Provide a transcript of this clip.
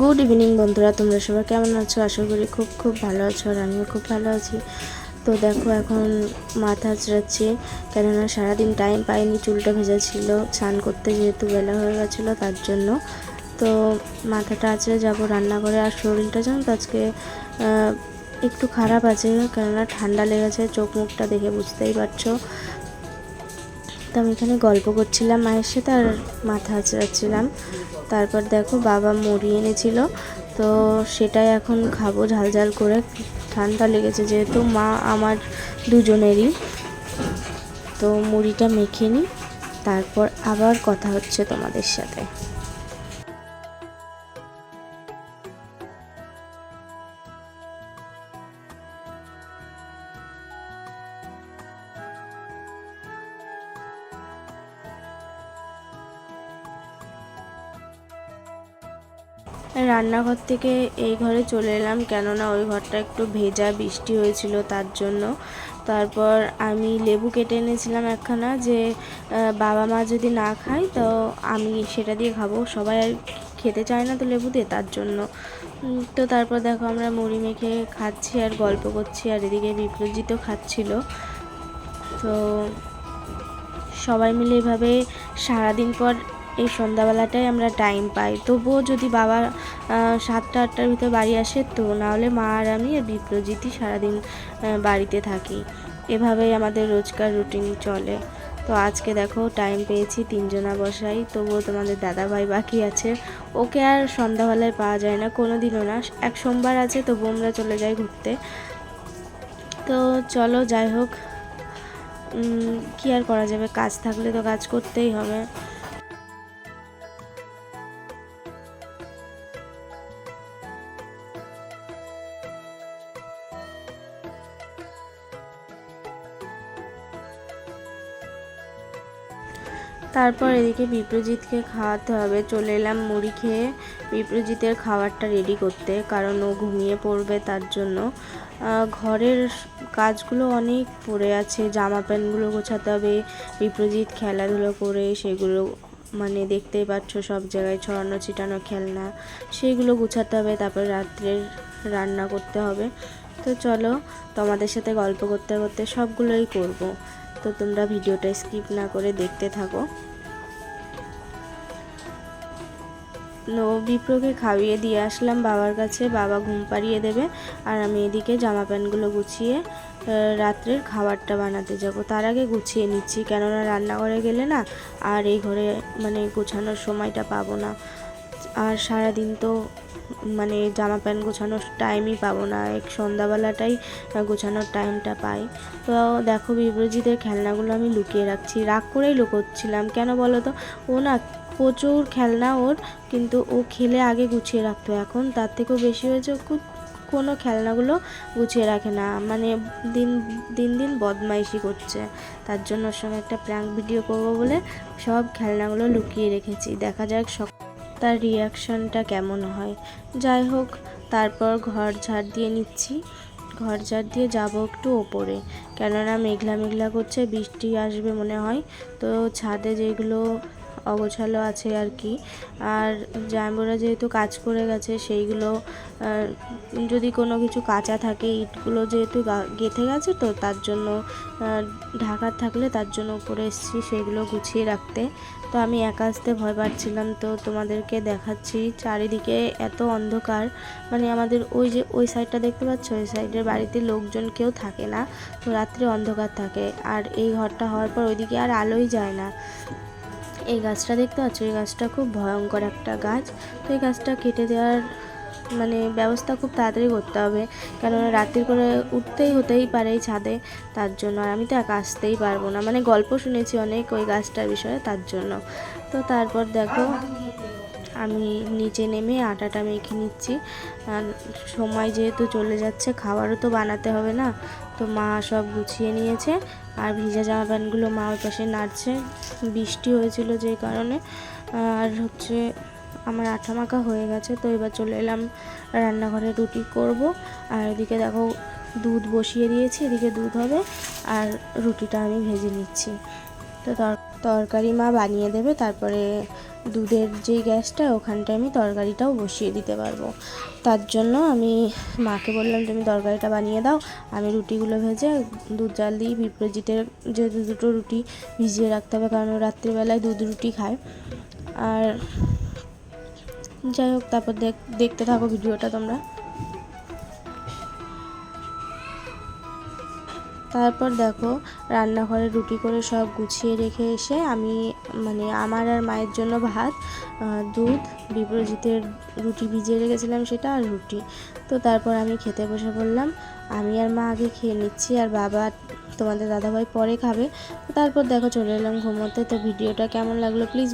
Good evening বন্ধুরা। তোমরা সবাই কেমন আছো? আশা করি খুব খুব ভালো আছো আর আমিও খুব ভালো আছি। তো দেখো, এখন মাথা আঁচড়াচ্ছি কেননা সারাদিন টাইম পাইনি, চুলটা ভেজা ছিল, স্নান করতে যেহেতু বেলা হয়ে গেছিল তার জন্য। তো মাথাটা আঁচড়ে যাব রান্নাঘরে। আর শরীরটা তো আজকে একটু খারাপ আছে, কেননা ঠান্ডা লেগেছে, চোখ মুখটা দেখে বুঝতেই পারছ। তো আমি এখানে গল্প করছিলাম মায়ের সাথে আর মাথা আচড়াচ্ছিলাম তারপর দেখো বাবা মুড়ি এনেছিল, তো সেটাই এখন খাব ঝাল ঝাল করে। ঠান্ডা লেগেছে যেহেতু মা আমার দুজনেরই। তো মুড়িটা মেখে নিই, তারপর আবার কথা হচ্ছে তোমাদের সাথে। রান্নাঘর থেকে এই ঘরে চলে এলাম। কেননা ওই ঘরটা একটু ভেজা বৃষ্টি হয়েছিল তার জন্য। তারপর আমি লেবু কেটে এনেছিলাম একখানা যে বাবা মা যদি না খায় তো আমি সেটা দিয়ে খাব। সবাই আর খেতে চায় না তো লেবু দিয়ে তার জন্য। তো তারপর দেখো আমরা মুড়ি মেখে খাচ্ছি আর গল্প করছি আর এদিকে বিপ্লজিতও খাচ্ছিল। তো সবাই মিলে এভাবে সারাদিন পর এই সন্ধ্যাবেলাটাই আমরা টাইম পাই। তবুও যদি বাবা সাতটা, আটটার ভিতরে বাড়ি আসে, তো নাহলে মা আর আমি আর বিপ্রজিতই সারাদিন বাড়িতে থাকি। এভাবেই আমাদের রোজকার রুটিন চলে। তো আজকে দেখো টাইম পেয়েছি তিনজনা বসাই। তবুও তোমাদের দাদা ভাই বাকি আছে। ওকে আর সন্ধ্যাবেলায় পাওয়া যায় না কোনো দিনও না। এক সোমবার আছে তবু আমরা চলে যাই ঘুরতে। তো চলো, যাই হোক। কি আর করা যাবে? কাজ থাকলে তো কাজ করতেই হবে। তারপর এদিকে বিপ্রজিৎকে খাওয়াতে হবে। চলে এলাম মুড়ি খেয়ে। বিপ্রজিতের খাবারটা রেডি করতে, কারণ ও ঘুমিয়ে পড়বে তার জন্য। ঘরের কাজগুলো অনেক পড়ে আছে। জামা প্যান্টগুলো গোছাতে হবে, বিপ্রজিৎ খেলাধুলো করে সেগুলো মানে দেখতেই পাচ্ছ সব জায়গায় ছড়ানো ছিটানো খেলনা সেইগুলো গুছাতে হবে। তারপর রাত্রের রান্না করতে হবে। তো চলো তোমাদের সাথে গল্প করতে করতে সবগুলোই করব। তো তোমরা ভিডিওটা স্কিপ না করে দেখতে থাকো। নো বিপ্রকে খাইয়ে দিয়ে আসলাম বাবার কাছে, বাবা ঘুম পাড়িয়ে দেবে আর আমি এদিকে জামা প্যান্টগুলো গুছিয়ে রাত্রের খাবারটা বানাতে যাব। তার আগে গুছিয়ে নিচ্ছি, কেননা রান্নাঘরে গেলে না আর এই ঘরে মানে গোছানোর সময়টা পাবো না। আর সারাদিন তো মানে জামা প্যান্ট গোছানোর টাইমই পাবো না। এক সন্ধ্যাবেলাটাই গোছানোর টাইমটা পাই। তো দেখো বিব্রজিতের খেলনাগুলো আমি লুকিয়ে রাখছি। রাগ করেই লুকোচ্ছিলাম। কেন বলো তো? ও না প্রচুর খেলনা ওর, কিন্তু ও খেলে আগে গুছিয়ে রাখতো। এখন তার থেকেও বেশি হয়েছে কোনো খেলনাগুলো গুছিয়ে রাখে না। মানে দিন দিন দিন বদমাইশি করছে। তার জন্য ওর সঙ্গে একটা প্র্যাঙ্ক ভিডিও করব বলে সব খেলনাগুলো লুকিয়ে রেখেছি। দেখা যাক তার রিয়াকশনটা কেমন হয়? যাই হোক, তারপর ঘর ঝাড় দিয়ে নিচ্ছি। ঘর ঝাড় দিয়ে যাব একটু ওপরে। কেননা মেঘলা মেঘলা করছে, বৃষ্টি আসবে মনে হয়। তো ছাদে যেগুলো অগোছালো আছে আর কি। আর জামাইবাবুরা যেহেতু কাজ করে গেছে, সেইগুলো যদি কোনো কিছু কাঁচা থাকে, ইটগুলো যেহেতু গেঁথে গেছে তো, তার জন্য ঢাকার থাকলে তার জন্য উপরে এসেছি সেগুলো গুছিয়ে রাখতে। তো আমি একা আসতে ভয় পাচ্ছিলাম তো তোমাদেরকে দেখাচ্ছি। চারিদিকে এত অন্ধকার মানে আমাদের ওই যে, ওই সাইডটা দেখতে পাচ্ছ? ওই সাইডের বাড়িতে লোকজন কেউ থাকে না, তো রাত্রে অন্ধকার থাকে। আর এই ঘরটা হওয়ার পর ওইদিকে আর আলোই যায় না। এই গাছটা দেখতে পাচ্ছ? এই গাছটা খুব ভয়ঙ্কর একটা গাছ। তো এই গাছটা কেটে দেওয়ার মানে ব্যবস্থা খুব তাড়াতাড়ি করতে হবে। কেননা রাত্রির করে উঠতেই হতেই পারে এই ছাদে, তার জন্য। আর আমি তো একা আসতেই পারব না। মানে গল্প শুনেছি অনেক ওই গাছটার বিষয়ে, তার জন্য। তো তারপর দেখো, আমি নিচে নেমে আটাটা মেখে নিচ্ছি। আর সময় যেহেতু চলে যাচ্ছে, খাবারও তো বানাতে হবে না। তো মা সব গুছিয়ে নিয়েছে আর ভিজা জামা প্যান্টগুলো মা ওই পাশে নাড়ছে। বৃষ্টি হয়েছিল যে কারণে। আর হচ্ছে আমার আঠা মাখা হয়ে গেছে, তো এবার চলে এলাম রান্নাঘরে রুটি করব। আর এদিকে দেখো দুধ বসিয়ে দিয়েছি, এদিকে দুধ হবে আর রুটিটা আমি ভেজে নিচ্ছি। তো তর- তরকারি মা বানিয়ে দেবে, তারপরে দুধের যেই গ্যাসটা, ওখানটায় আমি তরকারিটাও বসিয়ে দিতে পারব। তার জন্য আমি মাকে বললাম তুমি তরকারিটা বানিয়ে দাও। আমি রুটিগুলো ভেজে দুধ জাল দিই বিপ্রজিতের যে দুটো রুটি ভিজিয়ে রাখতে হবে, কারণ রাত্রিবেলায় দুধ রুটি খায়। আর যাই হোক, তারপর দেখ, দেখতে থাকো ভিডিওটা তোমরা। তারপর দেখো, রান্নাঘরে রুটি করে সব গুছিয়ে রেখে এসে আমি মানে আমার আর মায়ের জন্য ভাত দুধ বিপ্রজিতের রুটি ভিজিয়ে রেখেছিলাম সেটা আর রুটি। তো তারপর আমি খেতে বসে পড়লাম আমি আর মা আগে খেয়ে নিচ্ছি আর বাবা তোমাদের দাদাভাই পরে খাবে। তারপর দেখো চলে এলাম ঘুমোতে। তো ভিডিওটা কেমন লাগল প্লিজ